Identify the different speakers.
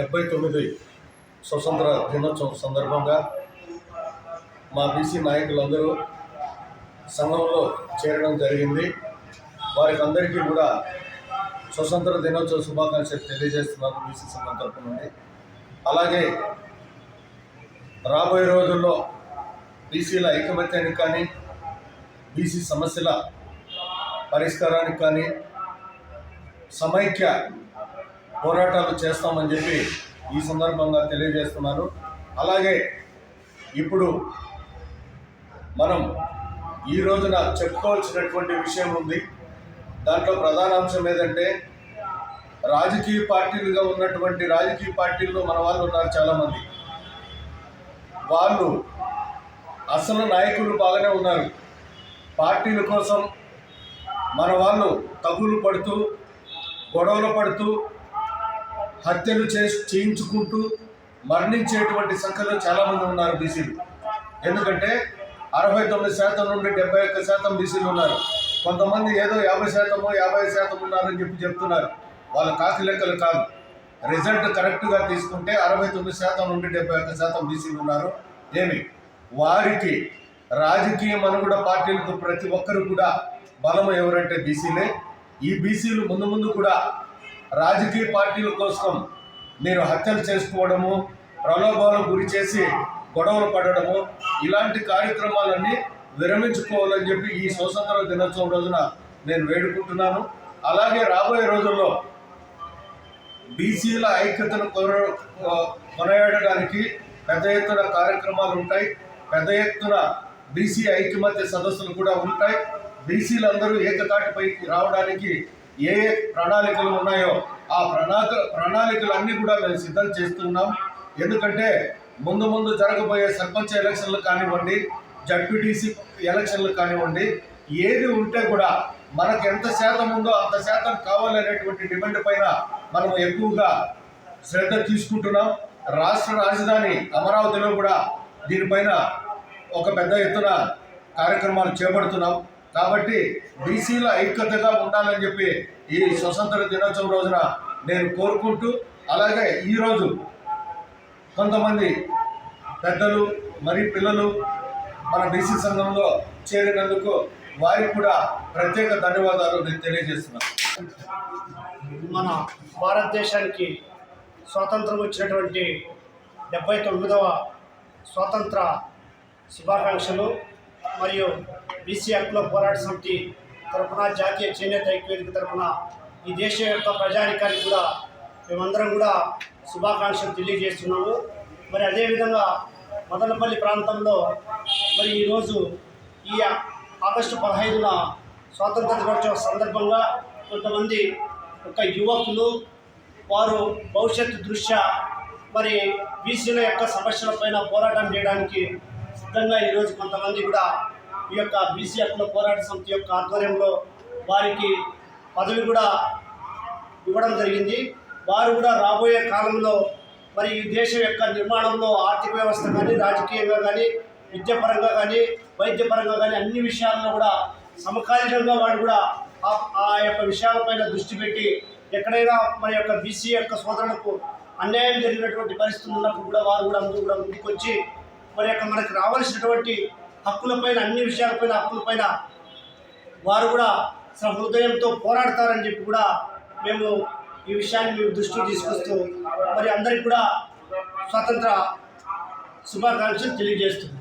Speaker 1: డెబ్బై తొమ్మిది స్వతంత్ర దినోత్సవం సందర్భంగా మా బీసీ నాయకులందరూ సంఘంలో చేరడం జరిగింది. వారికి అందరికీ కూడా స్వతంత్ర దినోత్సవ శుభాకాంక్షలు తెలియజేస్తున్నాను బీసీ సంఘం తరపు నుండి. అలాగే రాబోయే రోజుల్లో బీసీల ఐకమత్యానికి కానీ బీసీ సమస్యల పరిష్కారానికి కానీ సమైక్య పోరాటాలు చేస్తామని చెప్పి ఈ సందర్భంగా తెలియజేస్తున్నారు. అలాగే ఇప్పుడు మనం ఈ రోజున చెప్పుకోవాల్సినటువంటి విషయం ఉంది. దాంట్లో ప్రధాన అంశం ఏదంటే రాజకీయ పార్టీలుగా ఉన్నటువంటి రాజకీయ పార్టీల్లో మన వాళ్ళు ఉన్నారు చాలామంది. వాళ్ళు అసలు నాయకులు బాగానే ఉన్నారు. పార్టీల కోసం మన వాళ్ళు తగులు పడుతూ గొడవలు పడుతూ హత్యలు చేసి చేయించుకుంటూ మరణించేటువంటి సంఖ్యలో చాలామంది ఉన్నారు బీసీలు. ఎందుకంటే అరవై తొమ్మిది శాతం నుండి డెబ్బై ఒక్క శాతం బీసీలు ఉన్నారు. కొంతమంది ఏదో యాభై శాతమో యాభై శాతం ఉన్నారని చెప్పి చెప్తున్నారు. వాళ్ళ కాకి లెక్కలు కాదు. రిజల్ట్ కరెక్ట్గా తీసుకుంటే అరవై తొమ్మిది శాతం నుండి డెబ్బై ఒక్క శాతం బీసీలు ఉన్నారు. ఏమి? వారికి రాజకీయ మనుగడ పార్టీలకు ప్రతి ఒక్కరు కూడా బలం ఎవరంటే బీసీలే. ఈ బీసీలు ముందు ముందు కూడా రాజకీయ పార్టీల కోసం మీరు హత్యలు చేసుకోవడము ప్రలోభాలకు గురి చేసి గొడవలు పడడము ఇలాంటి కార్యక్రమాలన్నీ విరమించుకోవాలని చెప్పి ఈ స్వతంత్ర దినోత్సవం రోజున నేను వేడుకుంటున్నాను. అలాగే రాబోయే రోజుల్లో బీసీల ఐక్యతను కొర కొనయాడడానికి పెద్ద ఎత్తున కార్యక్రమాలు ఉంటాయి. పెద్ద ఎత్తున బీసీ ఐక్యమత్య సదస్సులు కూడా ఉంటాయి. బీసీలందరూ ఏకతాటిపైకి రావడానికి ఏ ఏ ప్రణాళికలు ఉన్నాయో ఆ ప్రణాళిక ప్రణాళికలన్నీ కూడా మేము సిద్ధం చేస్తున్నాం. ఎందుకంటే ముందు ముందు జరగబోయే సర్పంచ్ ఎలక్షన్లు కానివ్వండి జడ్పీటీసీ ఎలక్షన్లు కానివ్వండి ఏది ఉంటే కూడా మనకు ఎంత శాతం ఉందో అంత శాతం కావాలనేటువంటి డిమాండ్ పైన మనం ఎక్కువగా శ్రద్ధ తీసుకుంటున్నాం. రాష్ట్ర రాజధాని అమరావతిలో కూడా దీనిపైన ఒక పెద్ద ఎత్తున కార్యక్రమాలు చేపడుతున్నాం. కాబట్టి బీసీల ఐక్యతగా ఉండాలని చెప్పి ఈ స్వతంత్ర దినోత్సవం రోజున నేను కోరుకుంటూ అలాగే ఈరోజు కొంతమంది పెద్దలు మరి పిల్లలు మన బీసీ సంఘంలో చేరినందుకు వారికి కూడా ప్రత్యేక ధన్యవాదాలు నేను తెలియజేస్తున్నాను.
Speaker 2: మన భారతదేశానికి స్వాతంత్రం వచ్చినటువంటి డెబ్బై తొమ్మిదవ స్వాతంత్ర శుభాకాంక్షలు. మరియు బీసీ హక్కుల పోరాట సమితి తరఫున జాతీయ చేనేత ఐక్యవేదిక తరఫున ఈ దేశం యొక్క ప్రజానికానికి కూడా మేమందరం కూడా శుభాకాంక్షలు తెలియజేస్తున్నాము. మరి అదేవిధంగా మదనపల్లి ప్రాంతంలో మరి ఈరోజు ఈ ఆగస్టు పదహైదున స్వాతంత్ర దినోత్సవ సందర్భంగా కొంతమంది ఒక యువకులు వారు భవిష్యత్తు దృష్ట్యా మరి బీసీల యొక్క సమస్యలపైన పోరాటం చేయడానికి సిద్ధంగా ఈరోజు కొంతమంది కూడా ఈ యొక్క బీసీ హక్కుల పోరాట సమితి యొక్క ఆధ్వర్యంలో వారికి పదవి కూడా ఇవ్వడం జరిగింది. వారు కూడా రాబోయే కాలంలో మరి ఈ దేశం యొక్క నిర్మాణంలో ఆర్థిక వ్యవస్థ కానీ రాజకీయంగా కానీ విద్యాపరంగా కానీ వైద్యపరంగా కానీ అన్ని విషయాల్లో కూడా సమకాలీనంగా వాడు కూడా ఆ- ఆ యొక్క విషయాలపైన దృష్టి పెట్టి ఎక్కడైనా మన యొక్క బీసీ యొక్క సోదరులకు అన్యాయం జరిగినటువంటి పరిస్థితులు ఉన్నప్పుడు కూడా వారు కూడా అందరూ కూడా ముందుకొచ్చి మరి యొక్క మనకు రావాల్సినటువంటి హక్కులపైన అన్ని విషయాలపైన హక్కులపైన వారు కూడా హృదయంతో పోరాడతారని చెప్పి కూడా మేము ఈ విషయాన్ని మేము దృష్టికి తీసుకొస్తూ మరి అందరికి కూడా స్వాతంత్ర శుభాకాంక్షలు తెలియజేస్తున్నాం.